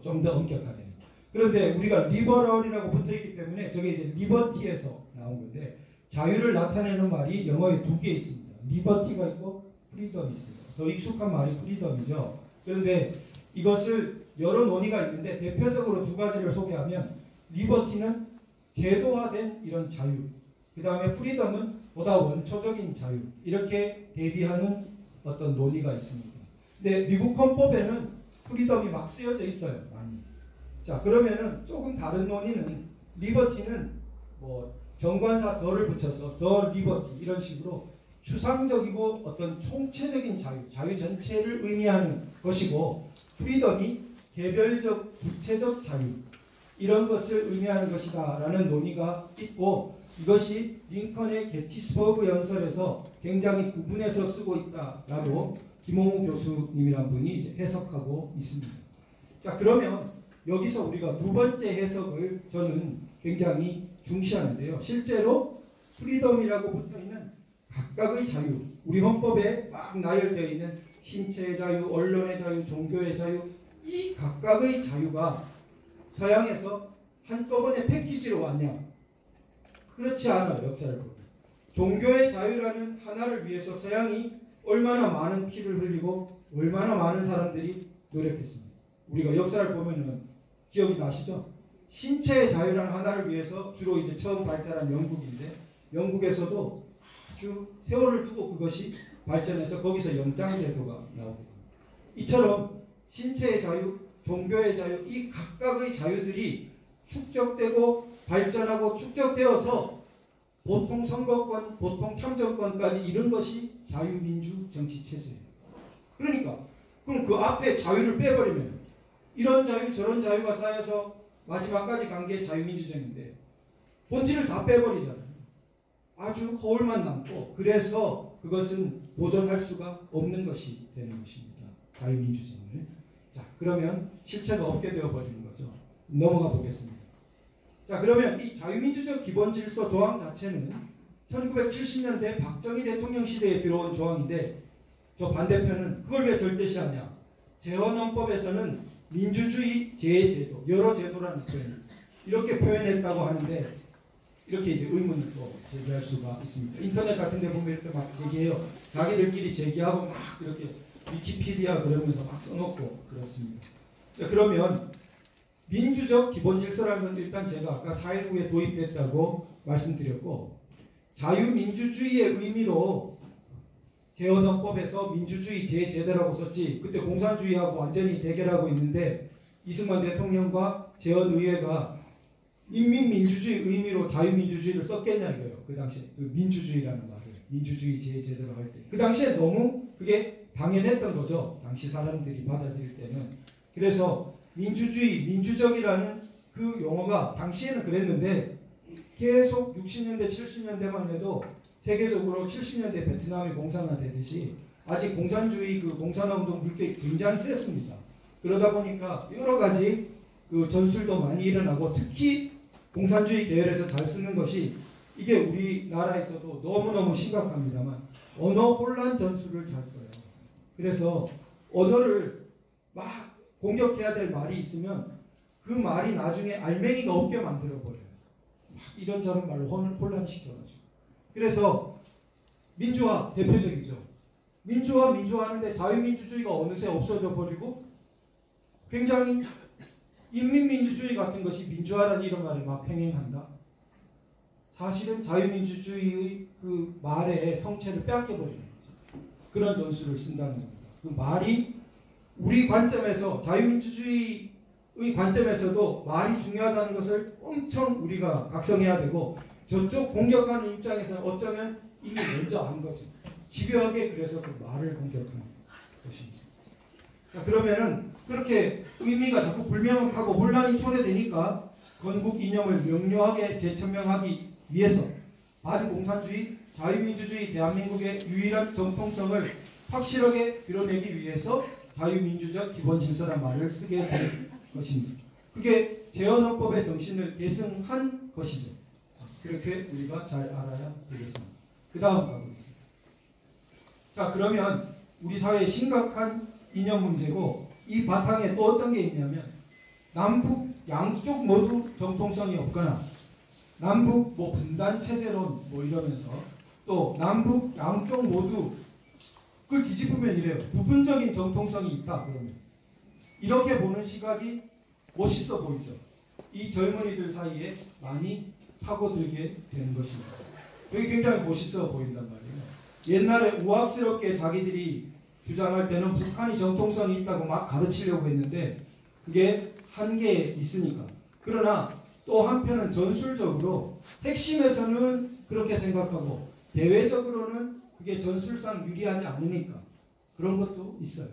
좀 더 엄격하게. 그런데 우리가 리버럴이라고 붙어 있기 때문에 저게 이제 리버티에서 나온 건데 자유를 나타내는 말이 영어에 두 개 있습니다. 리버티가 있고 프리덤이 있습니다. 더 익숙한 말이 프리덤이죠. 그런데 이것을 여러 논의가 있는데 대표적으로 두 가지를 소개하면 리버티는 제도화된 이런 자유, 그 다음에 프리덤은 보다 원초적인 자유 이렇게 대비하는 어떤 논의가 있습니다. 근데 미국 헌법에는 프리덤이 막 쓰여져 있어요. 많이. 자 그러면은 조금 다른 논의는 리버티는 뭐 정관사 더를 붙여서 더 리버티 이런 식으로 추상적이고 어떤 총체적인 자유, 자유 전체를 의미하는 것이고 프리덤이 개별적 구체적 자유 이런 것을 의미하는 것이다라는 논의가 있고 이것이 링컨의 게티스버그 연설에서 굉장히 구분해서 쓰고 있다라고 김홍우 교수님이란 분이 이제 해석하고 있습니다. 자 그러면 여기서 우리가 두 번째 해석을 저는 굉장히 중시하는데요. 실제로 프리덤이라고 붙어 있는 각각의 자유, 우리 헌법에 막 나열되어 있는 신체의 자유, 언론의 자유, 종교의 자유, 이 각각의 자유가 서양에서 한꺼번에 패키지로 왔냐? 그렇지 않아요. 역사를 보면. 종교의 자유라는 하나를 위해서 서양이 얼마나 많은 피를 흘리고 얼마나 많은 사람들이 노력했습니다. 우리가 역사를 보면은 기억이 나시죠? 신체의 자유라는 하나를 위해서 주로 이제 처음 발달한 영국인데 영국에서도 아주 세월을 두고 그것이 발전해서 거기서 영장제도가 나오고 이처럼 신체의 자유, 종교의 자유 이 각각의 자유들이 축적되고 발전하고 축적되어서 보통 선거권, 보통 참정권까지 이런 것이 자유민주 정치 체제예요. 그러니까 그럼 그 앞에 자유를 빼버리면 이런 자유 저런 자유가 쌓여서 마지막까지 간 게 자유민주정인데 본질을 다 빼버리잖아요. 아주 거울만 남고 그래서 그것은 보존할 수가 없는 것이 되는 것입니다. 자유민주정을. 자 그러면 실체가 없게 되어버리는 거죠. 넘어가 보겠습니다. 자 그러면 이 자유민주적 기본질서 조항 자체는 1970년대 박정희 대통령 시대에 들어온 조항인데 저 반대편은 그걸 왜 절대시하냐? 재헌헌법에서는 민주주의 제제도 여러 제도라는 표현 이렇게 표현했다고 하는데 이렇게 이제 의문을 또 제기할 수가 있습니다. 인터넷 같은 데 보면 이렇게 막 제기해요. 자기들끼리 제기하고 막 이렇게 위키피디아 그러면서 막 써놓고 그렇습니다. 자, 그러면 민주적 기본 질서라는 건 일단 제가 아까 4.19에 도입됐다고 말씀드렸고 자유민주주의의 의미로 재헌헌법에서 민주주의 제제도라고 썼지 그때 공산주의하고 완전히 대결하고 있는데 이승만 대통령과 재헌의회가 인민민주주의 의미로 자유민주주의를 썼겠냐 이거예요. 그 당시에 그 민주주의라는 말을 민주주의 제제도로 할 때. 그 당시에 너무 그게 당연했던 거죠. 당시 사람들이 받아들일 때는. 그래서 민주주의, 민주적이라는 그 용어가 당시에는 그랬는데 계속 60년대, 70년대만 해도 세계적으로 70년대 베트남이 공산화되듯이 아직 공산주의 그 공산화 운동 물결이 굉장히 셌습니다. 그러다 보니까 여러 가지 그 전술도 많이 일어나고 특히 공산주의 계열에서 잘 쓰는 것이 이게 우리나라에서도 너무너무 심각합니다만 언어 혼란 전술을 잘 써요. 그래서 언어를 막 공격해야 될 말이 있으면 그 말이 나중에 알맹이가 없게 만들어 버려요. 막 이런저런 말로 혼란시켜가지고. 그래서 민주화 대표적이죠. 민주화 민주화하는데 자유민주주의가 어느새 없어져 버리고 굉장히 인민민주주의 같은 것이 민주화라는 이런 말에 막 횡행한다. 사실은 자유민주주의의 그 말의 성체를 빼앗겨버리는 거죠. 그런 전술을 쓴다는 겁니다. 그 말이 우리 관점에서 자유민주주의 의 관점에서도 말이 중요하다는 것을 엄청 우리가 각성해야 되고 저쪽 공격하는 입장에서는 어쩌면 이미 먼저 안 거죠. 집요하게 그래서 그 말을 공격하는 것입니다. 자 그러면은 그렇게 의미가 자꾸 불명확하고 혼란이 초래되니까 건국 이념을 명료하게 재천명하기 위해서 반공산주의, 자유민주주의 대한민국의 유일한 정통성을 확실하게 드러내기 위해서 자유민주적 기본 질서란 말을 쓰게 된 것입니다. 그게 재헌헌법의 정신을 계승한 것이죠. 그렇게 우리가 잘 알아야 되겠습니다. 그 다음 가보겠습니다. 자 그러면 우리 사회의 심각한 이념 문제고 이 바탕에 또 어떤 게 있냐면 남북 양쪽 모두 정통성이 없거나 남북 뭐 분단 체제론 뭐 이러면서 또 남북 양쪽 모두 그걸 뒤집으면 이래요. 부분적인 정통성이 있다 그러면 이렇게 보는 시각이 멋있어 보이죠. 이 젊은이들 사이에 많이 파고들게 되는 것입니다. 여기 굉장히 멋있어 보인단 말이에요. 옛날에 우악스럽게 자기들이 주장할 때는 북한이 정통성이 있다고 막 가르치려고 했는데 그게 한계에 있으니까. 그러나 또 한편은 전술적으로 핵심에서는 그렇게 생각하고 대외적으로는 그게 전술상 유리하지 않으니까 그런 것도 있어요.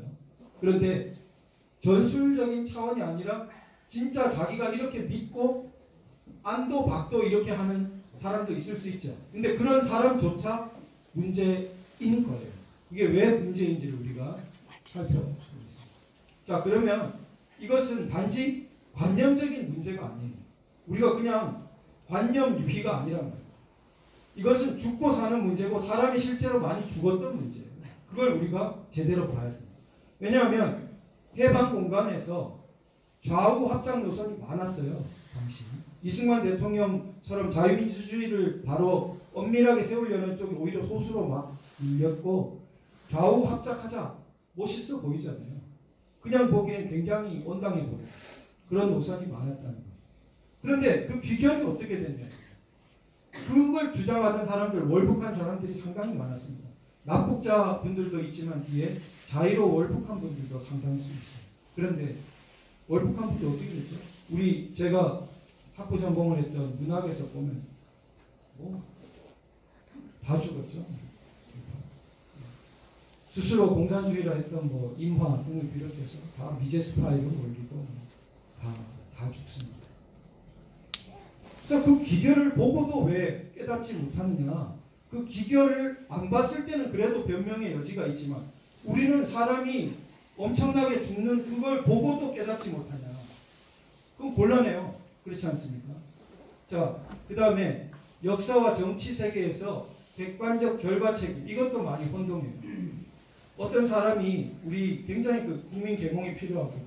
그런데 전술적인 차원이 아니라 진짜 자기가 이렇게 믿고 안도 박도 이렇게 하는 사람도 있을 수 있죠. 근데 그런 사람조차 문제인 거예요. 그게 왜 문제인지를 우리가 살펴보겠습니다. 자, 그러면 이것은 단지 관념적인 문제가 아니에요. 우리가 그냥 관념 유희가 아니란 말이에요. 이것은 죽고 사는 문제고 사람이 실제로 많이 죽었던 문제예요. 그걸 우리가 제대로 봐야 돼요. 왜냐하면 해방 공간에서 좌우 확장 노선이 많았어요. 당시 이승만 대통령처럼 자유민주주의를 바로 엄밀하게 세우려는 쪽이 오히려 소수로 막 밀렸고 좌우 합작하자 멋있어 보이잖아요. 그냥 보기엔 굉장히 온당해 보여. 그런 노선이 많았다는 거예요. 그런데 그 귀결이 어떻게 됐냐? 그걸 주장하던 사람들, 월북한 사람들이 상당히 많았습니다. 납북자 분들도 있지만 뒤에 자유로 월북한 분들도 상당히 수 있어요. 그런데 월북한 분들 어떻게 됐죠? 우리 제가 학부 전공을 했던 문학에서 보면 뭐 다 죽었죠. 스스로 공산주의라 했던 뭐 임화 등을 비롯해서 다 미제 스파이로 올리고 다, 다 죽습니다. 자, 그 기결을 보고도 왜 깨닫지 못하느냐? 그 기결을 안 봤을 때는 그래도 변명의 여지가 있지만 우리는 사람이 엄청나게 죽는 그걸 보고도 깨닫지 못하냐? 그건 곤란해요. 그렇지 않습니까? 자, 그 다음에 역사와 정치 세계에서 객관적 결과 책임 이것도 많이 혼동해요. 어떤 사람이 우리 굉장히 그 국민 계몽이 필요하거든요.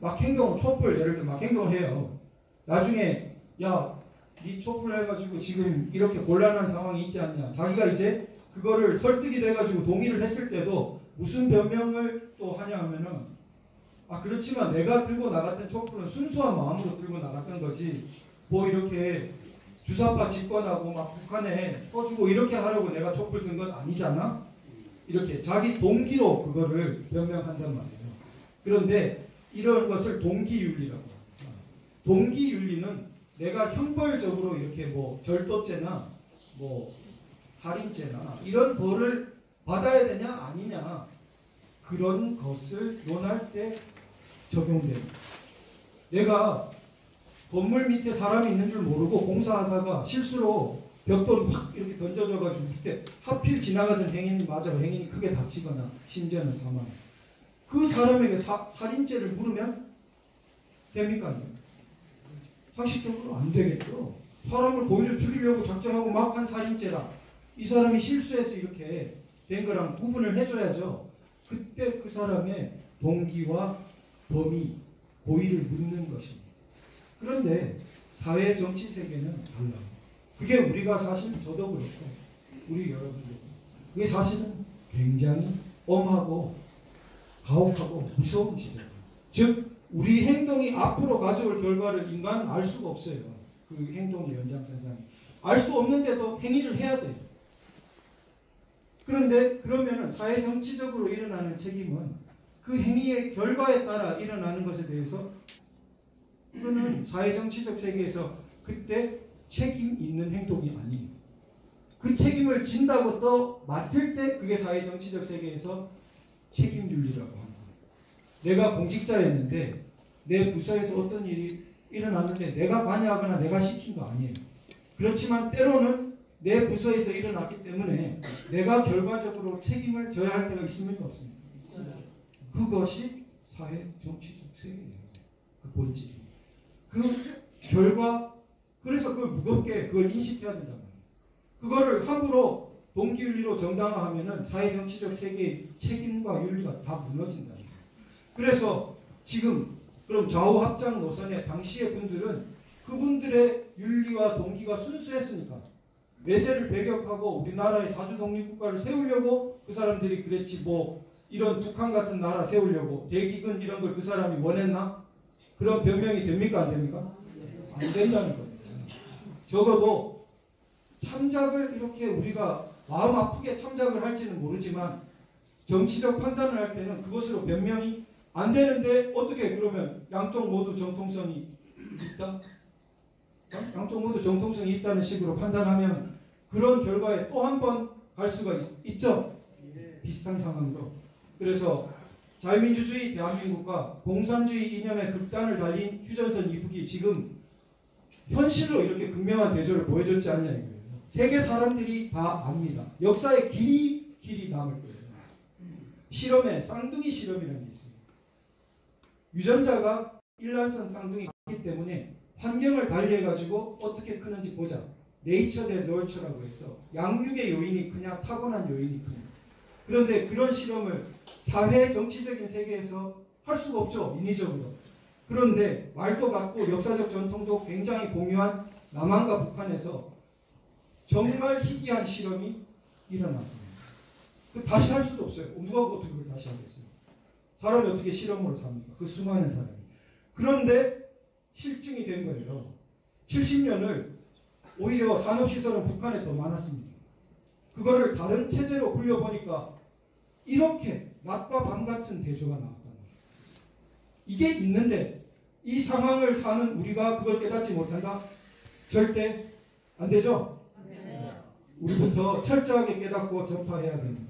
막행동 촛불 예를 들어 막 행동을 해요. 나중에 야, 네 촛불 해가지고 지금 이렇게 곤란한 상황이 있지 않냐. 자기가 이제 그거를 설득이 돼가지고 동의를 했을 때도 무슨 변명을 또 하냐 하면은 아 그렇지만 내가 들고 나갔던 촛불은 순수한 마음으로 들고 나갔던 거지. 뭐 이렇게 주사파 집권하고 막 북한에 퍼주고 이렇게 하려고 내가 촛불 든 건 아니잖아? 이렇게 자기 동기로 그거를 변명한단 말이에요. 그런데 이런 것을 동기윤리라고 합니다. 동기윤리는 내가 형벌적으로 이렇게 뭐 절도죄나 뭐 살인죄나 이런 벌을 받아야 되냐 아니냐 그런 것을 논할 때 적용됩니다. 내가 건물 밑에 사람이 있는 줄 모르고 공사하다가 실수로 벽돌 확 이렇게 던져져가지고 밑에 하필 지나가던 행인이 맞아 행인이 크게 다치거나 심지어는 사망. 그 사람에게 사, 살인죄를 물으면 됩니까? 상식적으로 안 되겠죠. 사람을 고의로 죽이려고 작정하고 막 한 살인죄라 이 사람이 실수해서 이렇게 된 거랑 구분을 해줘야죠. 그때 그 사람의 동기와 범위, 고의를 묻는 것입니다. 그런데 사회 정치 세계는 달라요. 그게 우리가 사실 저도 그렇고 우리 여러분들 그게 사실은 굉장히 엄하고 가혹하고 무서운 지점. 즉 우리 행동이 앞으로 가져올 결과를 인간은 알 수가 없어요. 그 행동의 연장선상에 알 수 없는데도 행위를 해야 돼요. 그런데 그러면은 사회 정치적으로 일어나는 책임은 그 행위의 결과에 따라 일어나는 것에 대해서 이거는 사회 정치적 세계에서 그때 책임 있는 행동이 아니에요. 그 책임을 진다고 또 맡을 때 그게 사회 정치적 세계에서 책임 윤리라고 합니다. 내가 공직자였는데 내 부서에서 어떤 일이 일어났는데 내가 관여하거나 내가 시킨 거 아니에요. 그렇지만 때로는 내 부서에서 일어났기 때문에 내가 결과적으로 책임을 져야 할 때가 있습니까 없습니까? 그것이 사회 정치적 세계예요. 그 본질. 그 결과 그래서 그걸 무겁게 그걸 인식해야 말이에요. 그거를 함부로 동기윤리로 정당화하면은 사회 정치적 세계의 책임과 윤리가 다 무너진다. 그래서 지금 그럼 좌우 합작 노선의 당시의 분들은 그분들의 윤리와 동기가 순수했으니까 외세를 배격하고 우리나라의 자주 독립국가를 세우려고 그 사람들이 그랬지 뭐 이런 북한 같은 나라 세우려고 대기근 이런 걸 그 사람이 원했나? 그런 변명이 됩니까 안 됩니까? 안 된다는 겁니다. 적어도 참작을 이렇게 우리가 마음 아프게 참작을 할지는 모르지만 정치적 판단을 할 때는 그것으로 변명이 안 되는데 어떻게 그러면 양쪽 모두 정통성이 있다? 양쪽 모두 정통성이 있다는 식으로 판단하면 그런 결과에 또 한 번 갈 수가 있, 죠 비슷한 상황으로. 그래서 자유민주주의 대한민국과 공산주의 이념의 극단을 달린 휴전선 이북이 지금 현실로 이렇게 극명한 대조를 보여줬지 않냐 이거예요. 세계 사람들이 다 압니다. 역사의 길이 길이 남을 거예요. 실험에 쌍둥이 실험이라는 게 있습니다. 유전자가 일란성 쌍둥이 같기 때문에 환경을 달리해 가지고 어떻게 크는지 보자. 네이처 대 너처라고 해서 양육의 요인이 크냐 타고난 요인이 크냐. 그런데 그런 실험을 사회 정치적인 세계에서 할 수가 없죠 인위적으로. 그런데 말도 같고 역사적 전통도 굉장히 공유한 남한과 북한에서 정말 희귀한 실험이 일어났거든요. 그 다시 할 수도 없어요. 누가 어떻게 그걸 다시 하겠어요? 사람이 어떻게 실험으로 삽니까? 그 수많은 사람이. 그런데 실증이 된 거예요. 70년을 오히려 산업시설은 북한에 더 많았습니다. 그거를 다른 체제로 굴려보니까 이렇게 낮과 밤 같은 대조가 나왔단 말이에요. 이게 있는데 이 상황을 사는 우리가 그걸 깨닫지 못한다? 절대 안 되죠? 우리부터 철저하게 깨닫고 전파해야 됩니다.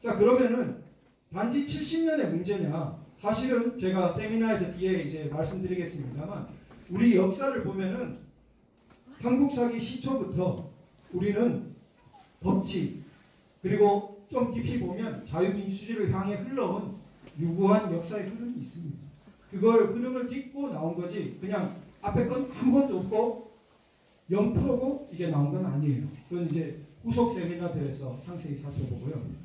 자, 그러면은 단지 70년의 문제냐? 사실은 제가 세미나에서 뒤에 이제 말씀드리겠습니다만 우리 역사를 보면은 삼국사기 시초부터 우리는 법치 그리고 좀 깊이 보면 자유민주주의를 향해 흘러온 유구한 역사의 흐름이 있습니다. 그걸 흐름을 딛고 나온 거지 그냥 앞에 건 아무것도 없고 0%고 이게 나온 건 아니에요. 그건 이제 후속 세미나들에서 상세히 살펴보고요.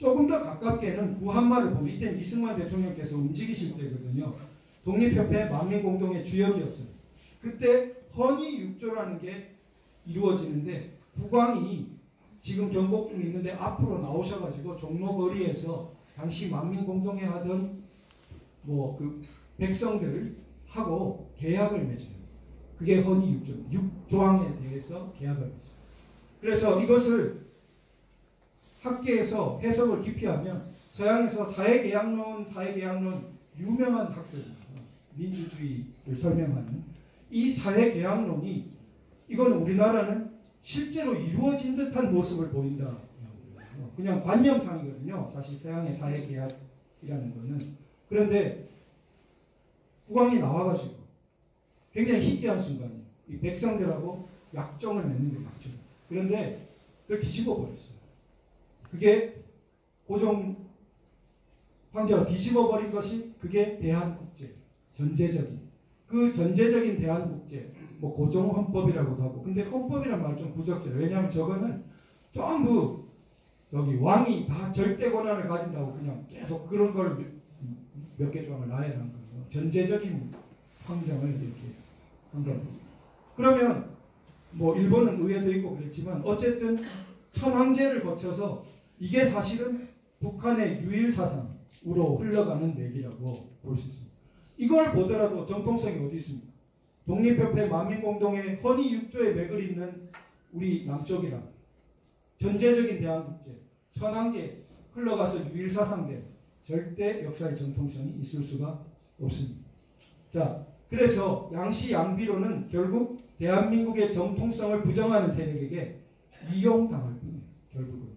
조금 더 가깝게는 구한말을 보면 이때 이승만 대통령께서 움직이실 때거든요. 독립협회 만민공동의 주역이었어요. 그때 헌의육조라는 게 이루어지는데 국왕이 지금 경복궁 있는데 앞으로 나오셔가지고 종로거리에서 당시 만민공동회 하던 뭐 그 백성들 하고 계약을 맺어요. 그게 헌의육조, 육조항에 대해서 계약을 맺어요. 그래서 이것을 학계에서 해석을 깊이 하면 서양에서 사회계약론, 사회계약론 유명한 학설입니다. 민주주의를 설명하는 이 사회계약론이 이건 우리나라는 실제로 이루어진 듯한 모습을 보인다. 그냥 관념상이거든요. 사실 서양의 사회계약이라는 거는. 그런데 국왕이 나와가지고 굉장히 희귀한 순간이에요. 이 백성들하고 약정을 맺는 게 약정. 그런데 그걸 뒤집어 버렸어요. 그게 고종 황제가 뒤집어 버린 것이 그게 대한국제 전제적인 그 전제적인 대한국제 뭐 고종 헌법이라고도 하고 근데 헌법이란 말 좀 부적절해요. 왜냐하면 저거는 전부 여기 왕이 다 절대 권한을 가진다고 그냥 계속 그런 걸 몇 개 조항을 나열한 거예요. 전제적인 황정을 이렇게 한 겁니다. 그러면 뭐 일본은 의회도 있고 그랬지만 어쨌든 천황제를 거쳐서 이게 사실은 북한의 유일 사상으로 흘러가는 맥이라고 볼 수 있습니다. 이걸 보더라도 정통성이 어디 있습니까? 독립협회 만민공동의 헌의 육조의 맥을 잇는 우리 남쪽이랑 전제적인 대한국제, 천황제 흘러가서 유일 사상대 절대 역사의 정통성이 있을 수가 없습니다. 자, 그래서 양시 양비로는 결국 대한민국의 정통성을 부정하는 세력에게 이용당할 뿐이에요. 결국은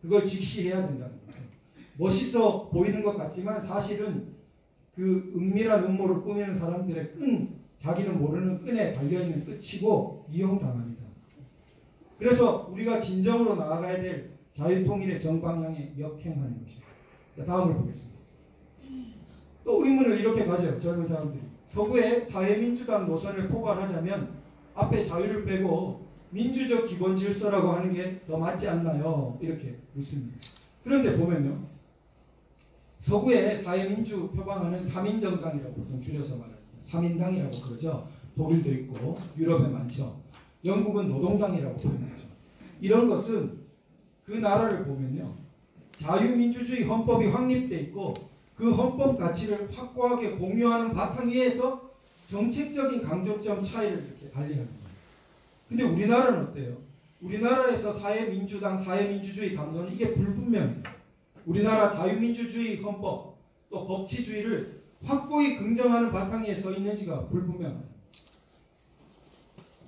그걸 직시해야 된다는 거죠. 멋있어 보이는 것 같지만 사실은 그 은밀한 음모를 꾸미는 사람들의 끈, 자기는 모르는 끈에 달려있는 끝이고 이용당합니다. 그래서 우리가 진정으로 나아가야 될 자유통일의 정방향에 역행하는 것입니다. 다음을 보겠습니다. 또 의문을 이렇게 가져요. 젊은 사람들이. 서구의 사회민주당 노선을 포괄하자면 앞에 자유를 빼고 민주적 기본 질서라고 하는 게 더 맞지 않나요? 이렇게 묻습니다. 그런데 보면요. 서구의 사회민주 표방하는 삼인정당이라고 보통 줄여서 말합니다. 삼인당이라고 그러죠. 독일도 있고 유럽에 많죠. 영국은 노동당이라고 표현하죠. 이런 것은 그 나라를 보면요. 자유민주주의 헌법이 확립돼 있고 그 헌법 가치를 확고하게 공유하는 바탕 위에서 정책적인 강조점 차이를 이렇게 달리합니다. 근데 우리나라는 어때요? 우리나라에서 사회민주당, 사회민주주의 담론은 이게 불분명해요. 우리나라 자유민주주의 헌법 또 법치주의를 확고히 긍정하는 바탕에 서 있는지가 불분명합니다.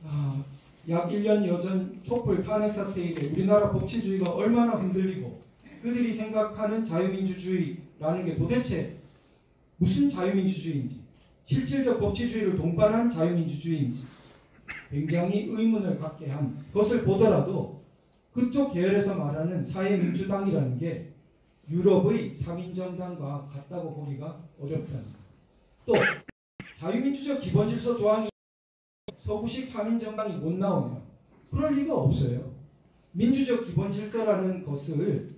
아, 약 1년여 전 촛불 탄핵 사태 이래 우리나라 법치주의가 얼마나 흔들리고 그들이 생각하는 자유민주주의라는 게 도대체 무슨 자유민주주의인지 실질적 법치주의를 동반한 자유민주주의인지 굉장히 의문을 갖게 한 것을 보더라도 그쪽 계열에서 말하는 사회민주당이라는 게 유럽의 삼인정당과 같다고 보기가 어렵답니다. 또 자유민주적 기본질서 조항이 서구식 삼인정당이 못 나오냐? 그럴 리가 없어요. 민주적 기본질서라는 것을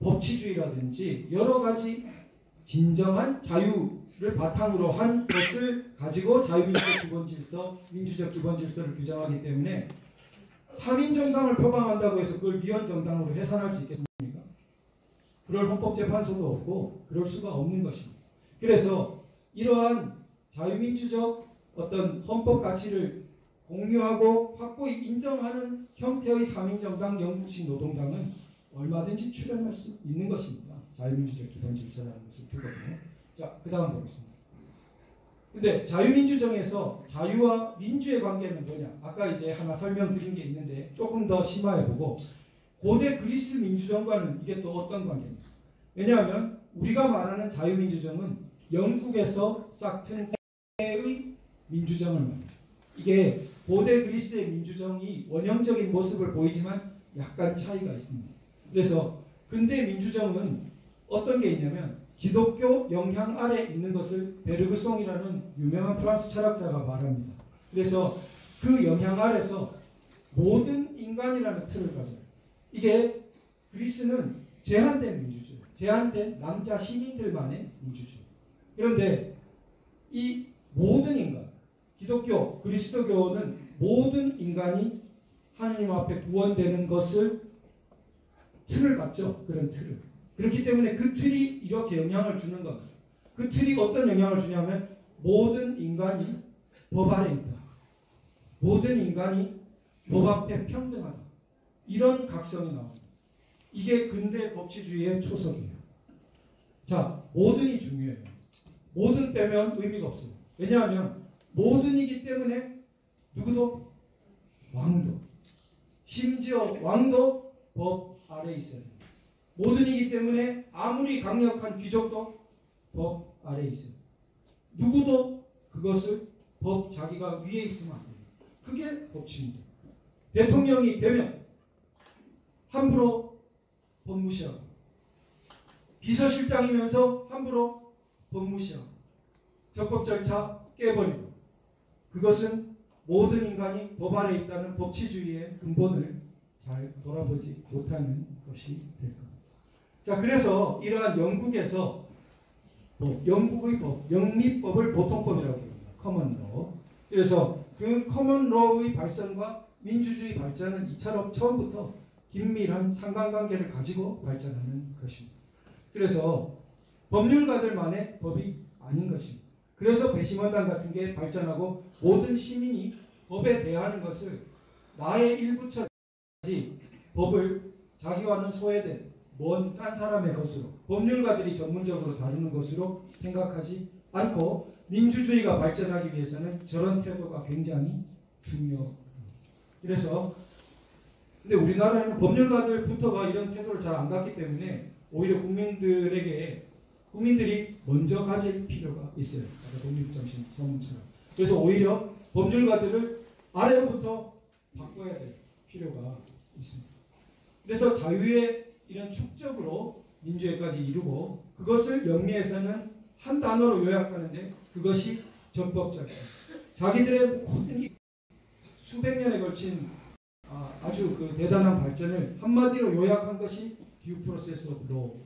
법치주의라든지 여러 가지 진정한 자유 를 바탕으로 한 것을 가지고 자유민주적 기본 질서, 민주적 기본 질서를 규정하기 때문에 삼인정당을 표방한다고 해서 그걸 위헌 정당으로 해산할 수 있겠습니까? 그럴 헌법재판소도 없고 그럴 수가 없는 것입니다. 그래서 이러한 자유민주적 어떤 헌법 가치를 공유하고 확고히 인정하는 형태의 삼인정당 영국식 노동당은 얼마든지 출연할 수 있는 것입니다. 자유민주적 기본 질서라는 것을 두거든요. 자, 그 다음 보겠습니다. 근데 자유민주정에서 자유와 민주의 관계는 뭐냐? 아까 이제 하나 설명드린 게 있는데 조금 더 심화해 보고 고대 그리스 민주정과는 이게 또 어떤 관계입니까? 왜냐하면 우리가 말하는 자유민주정은 영국에서 싹튼 의 민주정을 말합니다. 이게 고대 그리스의 민주정이 원형적인 모습을 보이지만 약간 차이가 있습니다. 그래서 근대 민주정은 어떤 게 있냐면 기독교 영향 아래 있는 것을 베르그송이라는 유명한 프랑스 철학자가 말합니다. 그래서 그 영향 아래서 모든 인간이라는 틀을 가져요. 이게 그리스는 제한된 민주주의, 제한된 남자 시민들만의 민주주의. 그런데 이 모든 인간, 기독교, 그리스도교는 모든 인간이 하나님 앞에 구원되는 것을 틀을 갖죠. 그런 틀을. 그렇기 때문에 그 틀이 이렇게 영향을 주는 겁니다. 그 틀이 어떤 영향을 주냐면 모든 인간이 법 아래 있다. 모든 인간이 법 앞에 평등하다. 이런 각성이 나옵니다. 이게 근대 법치주의의 초석이에요. 자, 모든이 중요해요. 모든 빼면 의미가 없어요. 왜냐하면 모든이기 때문에 누구도 왕도 심지어 왕도 법 아래 있어야 돼요. 모든이기 때문에 아무리 강력한 귀족도 법 아래 있어요. 누구도 그것을 법 자기가 위에 있으면 안 돼요. 그게 법치입니다. 대통령이 되면 함부로 법 무시하고 비서실장이면서 함부로 법 무시하고 적법 절차 깨버리고 그것은 모든 인간이 법 아래 있다는 법치주의의 근본을 잘 돌아보지 못하는 것이 될 겁니다. 자, 그래서 이러한 영국에서 법, 영국의 법, 영미법을 보통법이라고 합니다. 커먼로. 그래서 그 커먼로의 발전과 민주주의 발전은 이처럼 처음부터 긴밀한 상관관계를 가지고 발전하는 것입니다. 그래서 법률가들만의 법이 아닌 것입니다. 그래서 배심원단 같은 게 발전하고 모든 시민이 법에 대하는 것을 나의 일부처지 법을 자기와는 소외된 먼 딴 사람의 것으로 법률가들이 전문적으로 다루는 것으로 생각하지 않고 민주주의가 발전하기 위해서는 저런 태도가 굉장히 중요합니다. 그래서 근데 우리나라에는 법률가들부터가 이런 태도를 잘 안 갖기 때문에 오히려 국민들에게 국민들이 먼저 가질 필요가 있어요. 독립정신 선문처럼. 그래서 오히려 법률가들을 아래로부터 바꿔야 될 필요가 있습니다. 그래서 자유의 이런 축적으로 민주회까지 이루고 그것을 영미에서는 한 단어로 요약하는데 그것이 전법적인 자기들의 모든 수백 년에 걸친 아, 아주 그 대단한 발전을 한마디로 요약한 것이 듀 프로세스 오브 로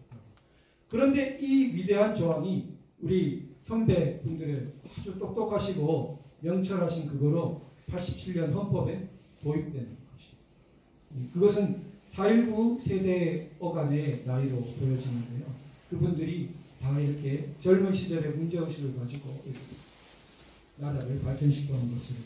그런데 이 위대한 조항이 우리 선배분들의 아주 똑똑하시고 명철하신 그거로 87년 헌법에 도입된 것입니다. 그것은 4.19 세대 어간의 나이로 보여지는데요. 그분들이 다 이렇게 젊은 시절에 문제의식을 가지고 나라를 발전시켜온 것을.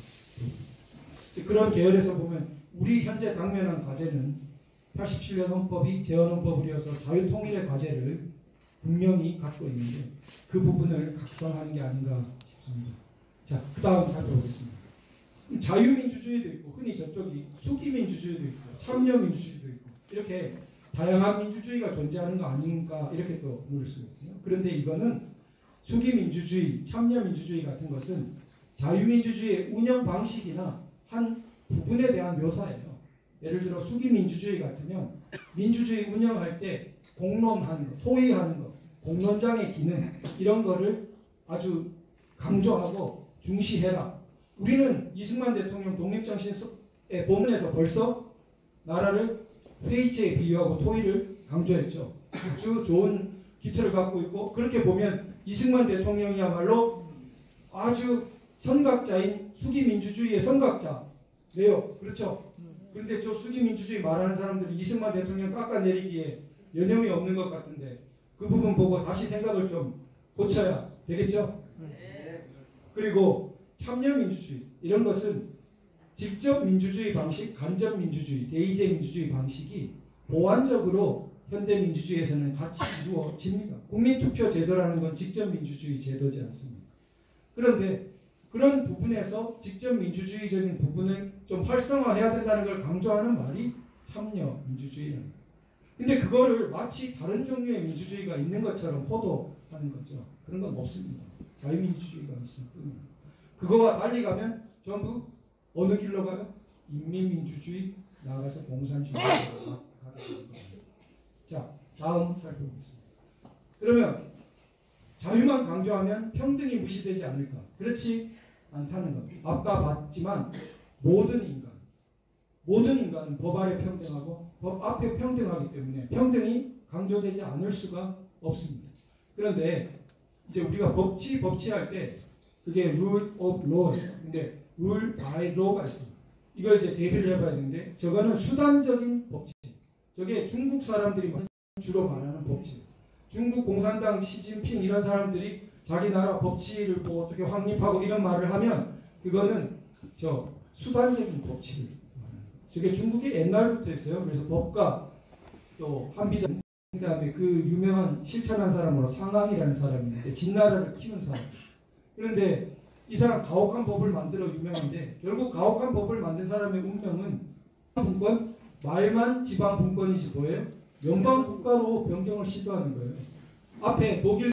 그런 계열에서 보면 우리 현재 당면한 과제는 87년 헌법이 재헌헌법으로서 자유통일의 과제를 분명히 갖고 있는데 그 부분을 각성하는 게 아닌가 싶습니다. 자, 그 다음 살펴보겠습니다. 자유민주주의도 있고 흔히 저쪽이 수기민주주의도 있고 참여민주주의도 있고 이렇게 다양한 민주주의가 존재하는 거 아닌가 이렇게 또 물을 수 있어요. 그런데 이거는 수기민주주의, 참여민주주의 같은 것은 자유민주주의의 운영 방식이나 한 부분에 대한 묘사예요. 예를 들어 수기민주주의 같으면 민주주의 운영할 때 공론하는 거, 토의하는 거, 공론장의 기능 이런 거를 아주 강조하고 중시해라. 우리는 이승만 대통령 독립정신의 본문에서 벌써 나라를 회의체에 비유하고 토의를 강조했죠. 아주 좋은 기초를 갖고 있고 그렇게 보면 이승만 대통령이야말로 아주 선각자인 수기민주주의의 선각자. 왜요? 그렇죠. 그런데 저 수기민주주의 말하는 사람들이 이승만 대통령 깎아내리기에 여념이 없는 것 같은데 그 부분 보고 다시 생각을 좀 고쳐야 되겠죠? 그리고 참여 민주주의 이런 것은 직접 민주주의 방식, 간접 민주주의, 대의제 민주주의 방식이 보완적으로 현대 민주주의에서는 같이 이루어집니다. 국민 투표 제도라는 건 직접 민주주의 제도지 않습니까? 그런데 그런 부분에서 직접 민주주의적인 부분을 좀 활성화해야 된다는 걸 강조하는 말이 참여 민주주의입니다. 근데 그거를 마치 다른 종류의 민주주의가 있는 것처럼 호도하는 거죠. 그런 건 없습니다. 자유민주주의가 있을 뿐입니다. 그거와 달리 가면 전부 어느 길로 가요? 인민민주주의 나아가서 공산주의로 가게 됩니다. 자, 다음 살펴보겠습니다. 그러면 자유만 강조하면 평등이 무시되지 않을까? 그렇지 않다는 것. 아까 봤지만 모든 인간, 모든 인간은 법 아래 평등하고 법 앞에 평등하기 때문에 평등이 강조되지 않을 수가 없습니다. 그런데 이제 우리가 법치 법치 할 때 그게 rule of law. 근데 rule by law가 있습니다. 이걸 이제 대비를 해봐야 되는데 저거는 수단적인 법치. 저게 중국 사람들이 주로 말하는 법치. 중국 공산당 시진핑 이런 사람들이 자기 나라 법치를 뭐 어떻게 확립하고 이런 말을 하면 그거는 저 수단적인 거예요. 저게 중국이 옛날부터 있어요. 그래서 법과 또 한비전 그다음에 그 유명한 실천한 사람으로 상황이라는 사람이 있는데 진나라를 키운 사람. 그런데 이 사람 가혹한 법을 만들어 유명한데 결국 가혹한 법을 만든 사람의 운명은 분권 말만 지방 분권이지 뭐예요? 연방 국가로 변경을 시도하는 거예요. 앞에 독일